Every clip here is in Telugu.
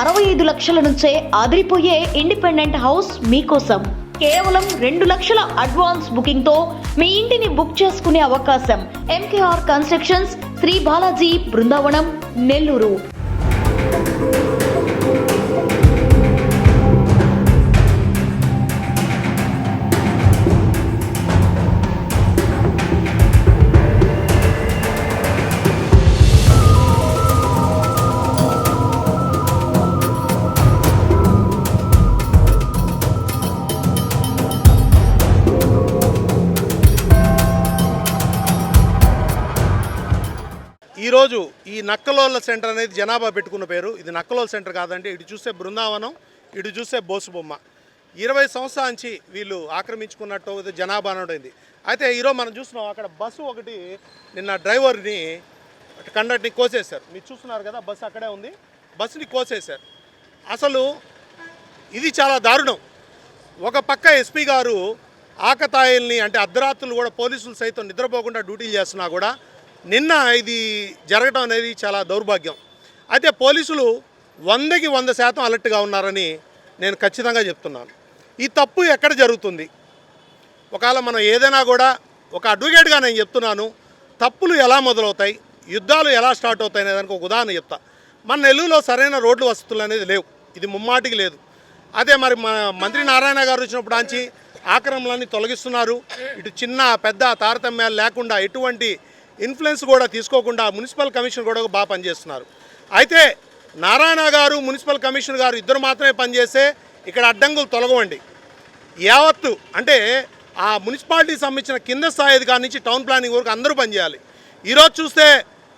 అరవై ఐదు లక్షల నుంచే అదిరిపోయే ఇండిపెండెంట్ హౌస్ మీకోసం. కేవలం రెండు లక్షల అడ్వాన్స్ బుకింగ్తో మీ ఇంటిని బుక్ చేసుకునే అవకాశం. MKR constructions Shri Balaji Brindavanam Nellore. Nakkalolla centre అనేది జనాభా పెట్టుకున్న పేరు. ఇది నక్కలోల సెంటర్ కాదండి. ఇటు చూస్తే బృందావనం ఇటు చూస్తే బోసుబొమ్మ. ఇరవై సంవత్సరాల నుంచి వీళ్ళు ఆక్రమించుకున్నట్టు ఇది జనాభా అనేది అయితే ఈరోజు మనం చూస్తున్నాం అక్కడ బస్సు ఒకటి నిన్న డ్రైవర్ని కండక్ట్ని కోసేశారు. మీరు చూస్తున్నారు కదా బస్సు అక్కడే ఉంది. బస్సుని కోసేశారు. అసలు ఇది చాలా దారుణం. ఒక పక్క ఎస్పీ గారు ఆకతాయిల్ని అంటే అర్ధరాత్రులు కూడా పోలీసులు సైతం నిద్రపోకుండా డ్యూటీలు చేస్తున్నా కూడా నిన్న ఇది జరగడం అనేది చాలా దౌర్భాగ్యం. అయితే పోలీసులు వందకి వంద శాతం అలర్ట్గా ఉన్నారని నేను ఖచ్చితంగా చెప్తున్నాను. ఈ తప్పు ఎక్కడ జరుగుతుంది? ఒకవేళ మనం ఏదైనా కూడా ఒక అడ్వకేట్గా నేను చెప్తున్నాను తప్పులు ఎలా మొదలవుతాయి యుద్ధాలు ఎలా స్టార్ట్ అవుతాయి అనే దానికి ఒక ఉదాహరణ చెప్తా. మన నెల్లూరులో సరైన రోడ్లు వసతులు అనేది లేవు. ఇది ముమ్మాటికి లేదు. అదే మరి మన మంత్రి నారాయణ గారు వచ్చినప్పుడు ఆంచి ఆక్రమణలన్నీ తొలగిస్తున్నారు. ఇటు చిన్న పెద్ద తారతమ్యాలు లేకుండా ఎటువంటి ఇన్ఫ్లుయెన్స్ కూడా తీసుకోకుండా మున్సిపల్ కమిషన్ కూడా బాగా పనిచేస్తున్నారు. అయితే నారాయణ గారు మున్సిపల్ కమిషనర్ గారు ఇద్దరు మాత్రమే పనిచేస్తే ఇక్కడ అడ్డంకులు తొలగవండి. యావత్తు అంటే ఆ మున్సిపాలిటీ సంబంధించిన కింద స్థాయి అధికారి నుంచి టౌన్ ప్లానింగ్ వరకు అందరూ పనిచేయాలి. ఈరోజు చూస్తే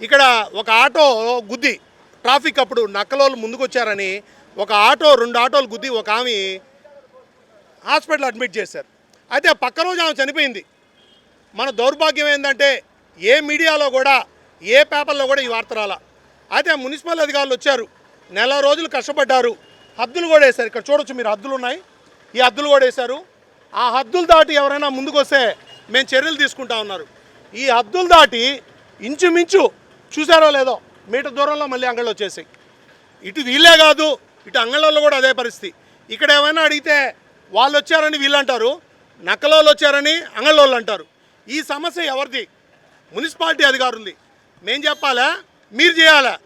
ఇక్కడ ఒక ఆటో గుద్ది ట్రాఫిక్ అప్పుడు నక్కలోళ్ళు ముందుకొచ్చారని ఒక ఆటో రెండు ఆటోలు గుద్ది ఒక ఆమె హాస్పిటల్ అడ్మిట్ చేశారు. అయితే పక్క రోజు ఆమె చనిపోయింది. మన దౌర్భాగ్యం ఏంటంటే ఏ మీడియాలో కూడా ఏ పేపర్లో కూడా ఈ వార్త రాలా. అయితే ఆ మున్సిపల్ అధికారులు వచ్చారు. నెల రోజులు కష్టపడ్డారు. హద్దులు కూడా వేశారు. ఇక్కడ చూడొచ్చు మీరు హద్దులు ఉన్నాయి. ఈ హద్దులు కూడా వేశారు. ఆ హద్దులు దాటి ఎవరైనా ముందుకు వస్తే మేము చర్యలు తీసుకుంటా ఉన్నారు. ఈ హద్దులు దాటి ఇంచుమించు చూసారో లేదో మీటర్ దూరంలో మళ్ళీ అంగళ్ళు వచ్చేసాయి. ఇటు వీళ్ళే కాదు ఇటు అంగళ్ళలో కూడా అదే పరిస్థితి. ఇక్కడ ఏమైనా అడిగితే వాళ్ళు వచ్చారని వీళ్ళు అంటారు నక్కలోళ్ళు వచ్చారని అంగళ్ళోళ్ళు అంటారు. ఈ సమస్య ఎవరిది? మున్సిపాలిటీ అధికారులది మేం చెప్పాలా? మీరు చేయాలా?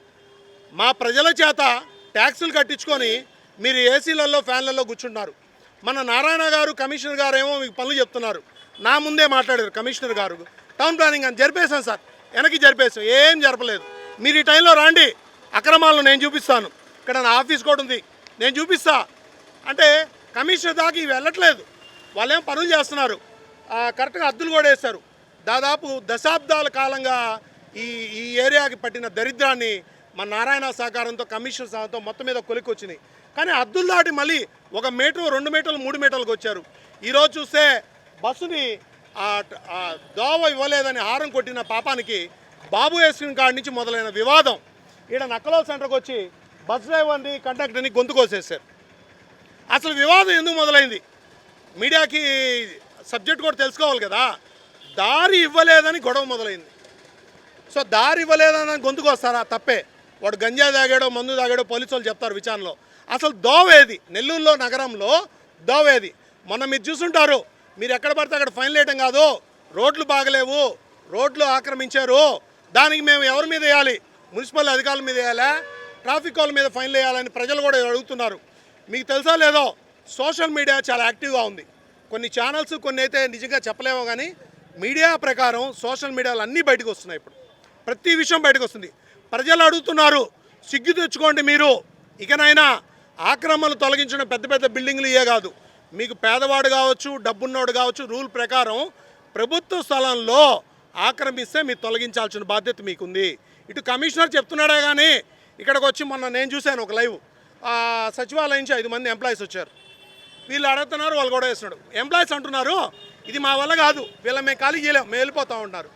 మా ప్రజల చేత ట్యాక్సులు కట్టించుకొని మీరు ఏసీలలో ఫ్యాన్లలో కూర్చుంటున్నారు. మన నారాయణ గారు కమిషనర్ గారు ఏమో మీకు పనులు చెప్తున్నారు. నా ముందే మాట్లాడారు కమిషనర్ గారు. టౌన్ ప్లానింగ్ అని జరిపేశాం సార్. వెనక్కి జరిపేశాం. ఏం జరపలేదు. మీరు ఈ టైంలో రాండి. అక్రమాలను నేను చూపిస్తాను. ఇక్కడ నా ఆఫీస్ కూడా ఉంది. నేను చూపిస్తా. అంటే కమిషనర్ దాకా ఇవి వెళ్ళట్లేదు. వాళ్ళేం పనులు చేస్తున్నారు. కరెక్ట్గా అద్దులు కూడా వేస్తారు దాదాపు దశాబ్దాల కాలంగా ఈ ఈ ఏరియాకి పట్టిన దరిద్రాన్ని మన నారాయణ సహకారంతో కమిషనర్ సహాయంతో మొత్తం మీద కొలిక్కొచ్చింది కానీ అద్దులు దాటి మళ్ళీ ఒక మీటర్ రెండు మీటర్లు మూడు మీటర్లకు వచ్చారు. ఈరోజు చూస్తే బస్సుని దోవ ఇవ్వలేదని హారం కొట్టిన పాపానికి బాబు వేసుకుని కాడి నుంచి మొదలైన వివాదం. ఈడ నక్కలో సెంటర్కి వచ్చి బస్ డ్రైవర్ని కండక్టర్ని గొంతుకోసేసారు అసలు వివాదం ఎందుకు మొదలైంది? మీడియాకి సబ్జెక్ట్ కూడా తెలుసుకోవాలి కదా. దారి ఇవ్వలేదని గొడవ మొదలైంది. సో దారి ఇవ్వలేదని గొంతుకు వస్తారా? తప్పే. వాడు గంజా తాగాడో మందు తాగాడో పోలీసు వాళ్ళు చెప్తారు విచారణలో. అసలు దోవేది? నెల్లూరులో నగరంలో దోవేది. మొన్న మీరు చూసుంటారు. మీరు ఎక్కడ పడితే అక్కడ ఫైన్ వేయటం కాదు. రోడ్లు బాగలేవు. రోడ్లు ఆక్రమించారు. దానికి మేము ఎవరి మీద వేయాలి? మున్సిపల్ అధికారుల మీద వేయాలా? ట్రాఫిక్ వాళ్ళ మీద ఫైన్లు వేయాలని ప్రజలు కూడా అడుగుతున్నారు. మీకు తెలుసా లేదో? సోషల్ మీడియా చాలా యాక్టివ్గా ఉంది. కొన్ని ఛానల్స్ కొన్ని అయితే నిజంగా చెప్పలేమో కానీ మీడియా ప్రకారం సోషల్ మీడియాలో అన్నీ బయటకు వస్తున్నాయి ఇప్పుడు. ప్రతి విషయం బయటకు వస్తుంది. ప్రజలు అడుగుతున్నారు సిగ్గు తెచ్చుకోండి మీరు. ఇకనైనా ఆక్రమణలు తొలగించిన పెద్ద పెద్ద బిల్డింగ్లు ఇవే కాదు. మీకు పేదవాడు కావచ్చు డబ్బున్నోడు కావచ్చు రూల్ ప్రకారం ప్రభుత్వ స్థలంలో ఆక్రమిస్తే మీరు తొలగించాల్సిన బాధ్యత మీకుంది. ఇటు కమిషనర్ చెప్తున్నాడే కానీ ఇక్కడికి వచ్చి మొన్న నేను చూశాను ఒక లైవ్. సచివాలయం నుంచి ఐదు మంది ఎంప్లాయీస్ వచ్చారు. వీళ్ళు అడుగుతున్నారు వాళ్ళు కూడా వేస్తున్నాడు. ఎంప్లాయీస్ అంటున్నారు ఇది మా వల్ల కాదు. వీళ్ళ మేము ఖాళీ చేయలేం. మేము వెళ్ళిపోతూ ఉంటారు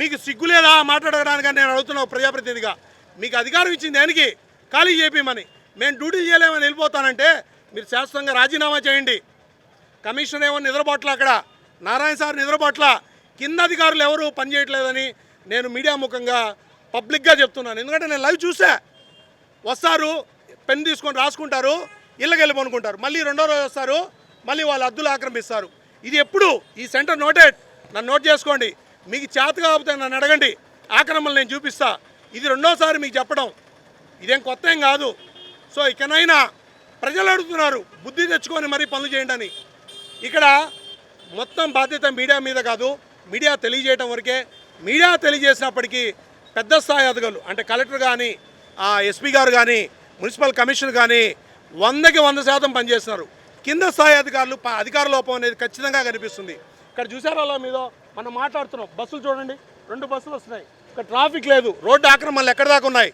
మీకు సిగ్గు లేదా? మాట్లాడడానికి నేను అడుగుతున్నావు ప్రజాప్రతినిధిగా. మీకు అధికారం ఇచ్చింది దానికి ఖాళీ చేపిమని. మేము డ్యూటీలు చేయలేమని వెళ్ళిపోతానంటే మీరు శాశ్వతంగా రాజీనామా చేయండి. కమిషనర్ ఏమో నిద్రపోట్ల అక్కడ. నారాయణ సార్ నిద్రపోట్ల. కింద అధికారులు ఎవరు పనిచేయట్లేదని నేను మీడియా ముఖంగా పబ్లిక్గా చెప్తున్నాను. ఎందుకంటే నేను లైవ్ చూసా. వస్తారు పెన్ తీసుకొని రాసుకుంటారు ఇళ్ళకి వెళ్ళి పనుకుంటారు మళ్ళీ రెండో రోజు వస్తారు మళ్ళీ వాళ్ళు అద్దులు ఆక్రమిస్తారు. ఇది ఎప్పుడు ఈ సెంటర్ నోటెడ్? నన్ను నోట్ చేసుకోండి. మీకు చేత కాకపోతే నన్ను అడగండి. ఆక్రమణలు నేను చూపిస్తా. ఇది రెండోసారి మీకు చెప్పడం. ఇదేం కొత్త ఏం కాదు. సో ఇకనైనా ప్రజలు అడుగుతున్నారు బుద్ధి తెచ్చుకొని మరీ పనులు చేయండి అని. ఇక్కడ మొత్తం బాధ్యత మీడియా మీద కాదు మీడియా తెలియజేయటం వరకే. మీడియా తెలియజేసినప్పటికీ పెద్ద స్థాయి అధికారులు అంటే కలెక్టర్ కానీ ఎస్పీ గారు కానీ మున్సిపల్ కమిషనర్ కానీ వందకి వంద శాతం పనిచేస్తున్నారు. కింద స్థాయి అధికారులు అధికార లోపం అనేది ఖచ్చితంగా కనిపిస్తుంది. ఇక్కడ చూసారా అలా మీద? మనం మాట్లాడుతున్నాం. బస్సులు చూడండి. రెండు బస్సులు వస్తున్నాయి. ఇక్కడ ట్రాఫిక్ లేదు. రోడ్డు ఆక్రమణలు ఎక్కడ దాకా ఉన్నాయి?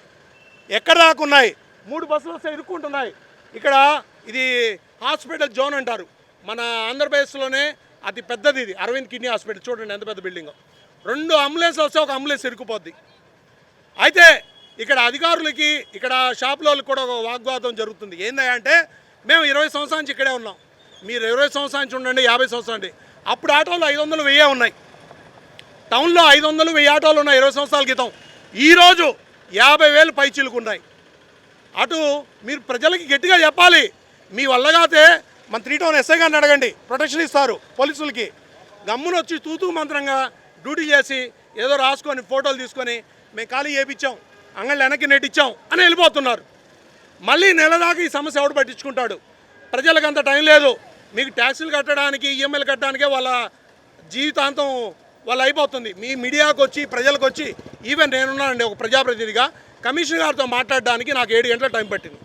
ఎక్కడ దాకా ఉన్నాయి? మూడు బస్సులు వస్తే ఇరుక్కుంటున్నాయి. ఇక్కడ ఇది హాస్పిటల్ జోన్ అంటారు. మన ఆంధ్రప్రదేశ్లోనే అతి పెద్దది ఇది. Aravind kidney hospital. చూడండి ఎంత పెద్ద బిల్డింగ్. రెండు అంబులెన్స్ వస్తే ఒక అంబులెన్స్ ఇరుక్కుపోద్ది. అయితే ఇక్కడ అధికారులకి ఇక్కడ షాపుల కూడా ఒక వాగ్వాదం జరుగుతుంది. ఏంటంటే మేము ఇరవై సంవత్సరాల నుంచి ఇక్కడే ఉన్నాం. మీరు ఇరవై సంవత్సరాల నుంచి ఉండండి యాభై సంవత్సరాలు అండి అప్పుడు ఆటోలు ఐదు వందలు వెయ్యే ఉన్నాయి. టౌన్లో ఐదు వందలు వెయ్యి ఆటోలు ఉన్నాయి ఇరవై సంవత్సరాల క్రితం. ఈరోజు యాభై వేలు పైచీలుకున్నాయి అటు మీరు ప్రజలకి గట్టిగా చెప్పాలి. మీ వల్లగాతే మన త్రీ టౌన్ ఎస్ఐ గారిని అడగండి. ప్రొటెక్షన్ ఇస్తారు పోలీసులకి. గమ్మున వచ్చి తూతూ మంత్రంగా డ్యూటీ చేసి ఏదో రాసుకొని ఫోటోలు తీసుకొని మేము ఖాళీ చేయించాం అంగళ్ళు వెనక్కి నెట్టించాం అని వెళ్ళిపోతున్నారు. మళ్ళీ నెల దాకా ఈ సమస్య ఎవడు పట్టించుకుంటాడు? ప్రజలకు అంత టైం లేదు. మీకు ట్యాక్సీలు కట్టడానికి ఈఎంఐలు కట్టడానికే వాళ్ళ జీవితాంతం వాళ్ళు అయిపోతుంది. మీ మీడియాకు వచ్చి ప్రజలకు వచ్చి ఈవెన్ నేనున్నానండి ఒక ప్రజాప్రతినిధిగా కమిషనర్ గారితో మాట్లాడడానికి నాకు ఏడు గంటల టైం పట్టింది.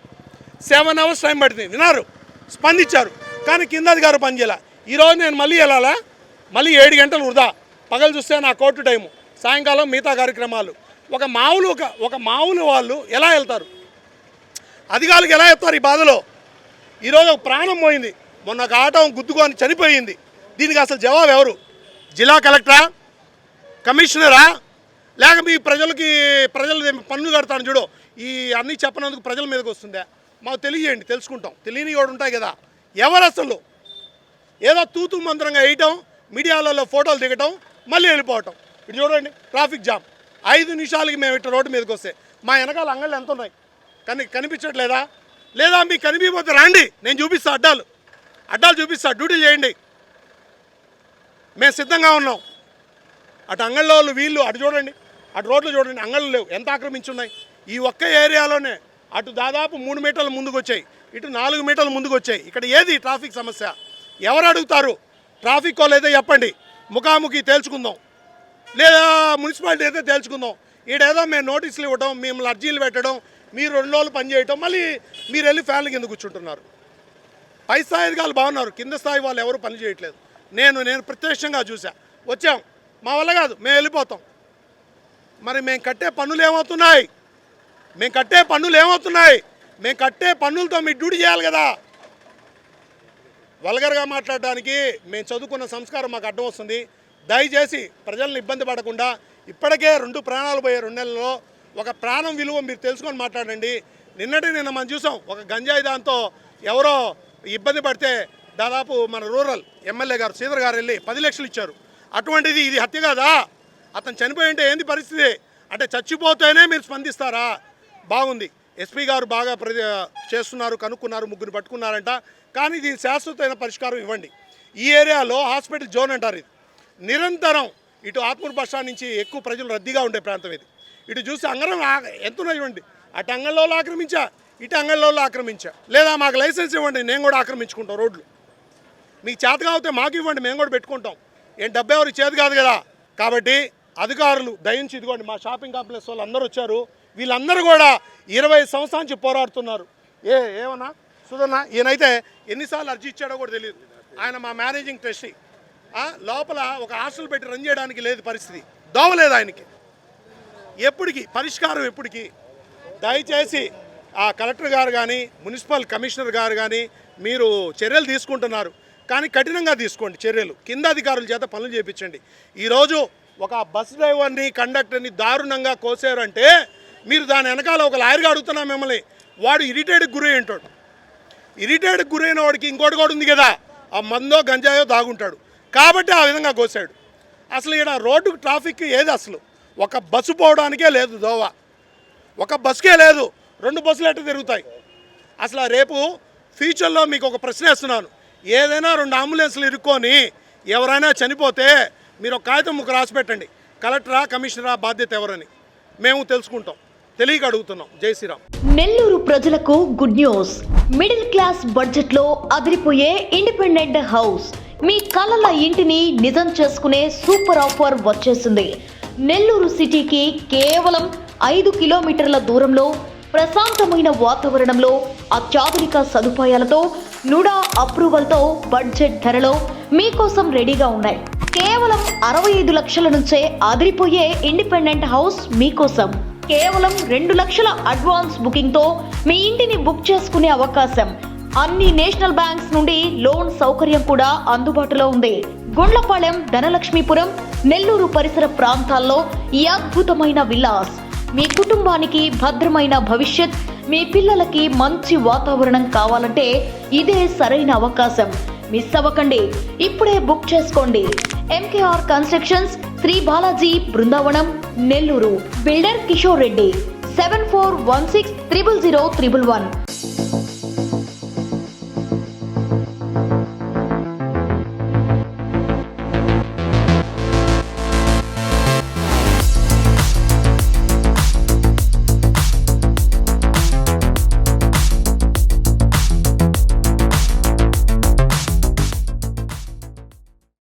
సెవెన్ అవర్స్ టైం పట్టింది. విన్నారు? స్పందించారు. కానీ కింద అధికారు పనిచేయాల ఈరోజు నేను మళ్ళీ వెళ్ళాలా? మళ్ళీ ఏడు గంటలు వృధా. పగలు చూస్తే నా కోర్టు టైము. సాయంకాలం మిగతా కార్యక్రమాలు. ఒక మామూలు ఒక ఒక మామూలు వాళ్ళు ఎలా వెళ్తారు? అధికారులకు ఎలా చెప్తారు ఈ బాధలో? ఈరోజు ఒక ప్రాణం పోయింది. మొన్న ఒక ఆటం గుద్దుకొని చనిపోయింది. దీనికి అసలు జవాబు ఎవరు? జిల్లా కలెక్టరా? కమిషనరా? లేక మీ ప్రజలకి ప్రజలు పన్నులు కడతాను చూడు. ఈ అన్నీ చెప్పనందుకు ప్రజల మీదకి వస్తుందా? మాకు తెలియజేయండి తెలుసుకుంటాం. తెలియని కూడా ఉంటాయి కదా. ఎవరు అసలు? ఏదో తూతు మంత్రంగా వేయటం మీడియాలలో ఫోటోలు దిగటం మళ్ళీ వెళ్ళిపోవటం. ఇటు చూడండి ట్రాఫిక్ జామ్. ఐదు నిమిషాలకి మేము ఇట్లా రోడ్డు మీదకి వస్తే. మా వెనకాల అంగళ్ళు ఎంత ఉన్నాయి? కానీ కనిపించట్లేదా? లేదా మీకు కనిపించకపోతే రండి నేను చూపిస్తా అడ్డాలు అడ్డాలు చూపిస్తా డ్యూటీ చేయండి. మేము సిద్ధంగా ఉన్నాం. అటు అంగళ్ళ వాళ్ళు వీళ్ళు అటు చూడండి అటు రోడ్లు చూడండి అంగళ్ళు లేవు. ఎంత ఆక్రమించున్నాయి? ఈ ఒక్క ఏరియాలోనే అటు దాదాపు మూడు మీటర్ల ముందుకు వచ్చాయి ఇటు నాలుగు మీటర్ల ముందుకు వచ్చాయి ఇక్కడ ఏది ట్రాఫిక్ సమస్య? ఎవరు అడుగుతారు? ట్రాఫిక్ వాళ్ళు అయితే చెప్పండి. ముఖాముఖి తేల్చుకుందాం. లేదా మున్సిపాలిటీ అయితే తేల్చుకుందాం. ఈడేదో మేము నోటీసులు ఇవ్వడం మేము అర్జీలు పెట్టడం మీరు రెండు రోజులు పని చేయటం మళ్ళీ మీరు వెళ్ళి ఫ్యాన్ల కింద కూర్చుంటున్నారు. పై స్థాయి అధికారులు బాగున్నారు కింద స్థాయి వాళ్ళు ఎవరు పని చేయట్లేదు. నేను నేను ప్రత్యక్షంగా చూసా వచ్చాం. మా వల్ల కాదు మేము వెళ్ళిపోతాం. మరి మేము కట్టే పన్నులు ఏమవుతున్నాయి? మేము కట్టే పన్నులు ఏమవుతున్నాయి? మేము కట్టే పన్నులతో మీ డ్యూటీ చేయాలి కదా. వల్గర్గా మాట్లాడడానికి మేము చదువుకున్న సంస్కారం మాకు అడ్డం వస్తుంది. దయచేసి ప్రజలను ఇబ్బంది పడకుండా ఇప్పటికే రెండు ప్రాణాలు పోయే రెండు నెలల్లో ఒక ప్రాణం విలువ మీరు తెలుసుకొని మాట్లాడండి. నిన్నటి నిన్న మనం చూసాం ఒక గంజాయి దాంతో ఎవరో ఇబ్బంది పడితే దాదాపు మన రూరల్ ఎమ్మెల్యే గారు శ్రీధర్ గారు వెళ్ళి పది లక్షలు ఇచ్చారు. అటువంటిది ఇది హత్య కాదా? అతను చనిపోయి ఉంటే ఏంది పరిస్థితి? అంటే చచ్చిపోతేనే మీరు స్పందిస్తారా? బాగుంది. ఎస్పీ గారు బాగా ప్రతి చేస్తున్నారు కనుక్కున్నారు ముగ్గురు పట్టుకున్నారంట. కానీ దీని శాశ్వతమైన పరిష్కారం ఇవ్వండి. ఈ ఏరియాలో హాస్పిటల్ జోన్ అంటారు ఇది. నిరంతరం ఇటు ఆత్మూరు బస్ స్టాండ్ నుంచి ఎక్కువ ప్రజలు రద్దీగా ఉండే ప్రాంతం ఇది. ఇటు చూసి అంగరం ఆ- ఎంత ఇవ్వండి. అటు అంగళ్ళలో ఆక్రమించా ఇటు అంగళ్ళలో ఆక్రమించా. లేదా మాకు లైసెన్స్ ఇవ్వండి నేను కూడా ఆక్రమించుకుంటాం రోడ్లు. మీకు చేత కాకపోతే మాకు ఇవ్వండి మేము కూడా పెట్టుకుంటాం. ఏం డబ్బు ఎవరు చేతి కాదు కదా. కాబట్టి అధికారులు దయించి ఇదిగోండి మా షాపింగ్ కాంప్లెక్స్ వాళ్ళు అందరూ వచ్చారు. వీళ్ళందరూ కూడా ఇరవై సంవత్సరాల నుంచి పోరాడుతున్నారు. ఏ ఏమన్నా? సుధన్న ఈయనైతే ఎన్నిసార్లు అర్జీ ఇచ్చాడో కూడా తెలియదు. ఆయన మా మేనేజింగ్ ట్రస్టీ. లోపల ఒక హాస్టల్ పెట్టి రన్ చేయడానికి లేదు పరిస్థితి. దోవలేదు ఆయనకి. ఎప్పటికి పరిష్కారం ఎప్పటికి? దయచేసి ఆ కలెక్టర్ గారు కానీ మున్సిపల్ కమిషనర్ గారు కానీ మీరు చర్యలు తీసుకుంటున్నారు. కానీ కఠినంగా తీసుకోండి చర్యలు. కింద అధికారుల చేత పనులు చేయించండి ఈరోజు ఒక బస్ డ్రైవర్ని కండక్టర్ని దారుణంగా కోసారంటే మీరు దాని వెనకాల ఒక లాయర్గా అడుగుతున్నా మిమ్మల్ని. వాడు ఇరిటేట్కి గురై ఉంటాడు. ఇరిటేట్కి గురైన వాడికి ఇంకోటి కూడా ఉంది కదా? ఆ మందో గంజాయో దాగుంటాడు. కాబట్టి ఆ విధంగా కోసాడు. అసలు ఇక్కడ రోడ్డు ట్రాఫిక్ ఏది అసలు? ఒక బస్సు పోవడానికే లేదు దోవ ఒక బస్సుకే లేదు. రెండు బస్సులు ఎట్టు తిరుగుతాయి? అసలు రేపు ఫ్యూచర్లో మీకు ఒక ప్రశ్న వేస్తున్నాను. ఏదైనా రెండు అంబులెన్స్లు ఇరుక్కొని ఎవరైనా చనిపోతే మీరు ఒక కాగితం ముక్క రాసి పెట్టండి. కలెక్టరా కమిషనరా బాధ్యత ఎవరని మేము తెలుసుకుంటాం. తెలియక అడుగుతున్నాం. జై శ్రీరామ్. నెల్లూరు ప్రజలకు గుడ్ న్యూస్. మిడిల్ క్లాస్ బడ్జెట్లో అదిరిపోయే ఇండిపెండెంట్ హౌస్. మీ కలల ఇంటిని నిజం చేసుకునే సూపర్ ఆఫర్ వచ్చేసింది. నెల్లూరు సిటీకి కేవలం ఐదు కిలోమీటర్ల దూరంలో ప్రశాంతమైన వాతావరణంలో అత్యాధునిక సదుపాయాలతో నుడా అప్రూవల్తో బడ్జెట్ ధరలో మీకోసం రెడీగా ఉన్నాయి. కేవలం అరవై ఐదు లక్షల నుంచే అదిరిపోయే ఇండిపెండెంట్ హౌస్ మీకోసం. కేవలం రెండు లక్షల అడ్వాన్స్ బుకింగ్తో మీ ఇంటిని బుక్ చేసుకునే అవకాశం. అన్ని నేషనల్ బ్యాంక్స్ నుండి లోన్ సౌకర్యం కూడా అందుబాటులో ఉంది. గుండ్లపాలెం ధనలక్ష్మీపురం నెల్లూరు పరిసర ప్రాంతాల్లో ఈ అద్భుతమైన విలాస్. మీ కుటుంబానికి భద్రమైన భవిష్యత్ మీ పిల్లలకి మంచి వాతావరణం కావాలంటే ఇదే సరైన అవకాశం. మిస్ అవ్వకండి. ఇప్పుడే బుక్ చేసుకోండి. MKR constructions Shri Balaji Brindavanam Nellore. Builder Kishore Reddy seven four one six triple zero triple one.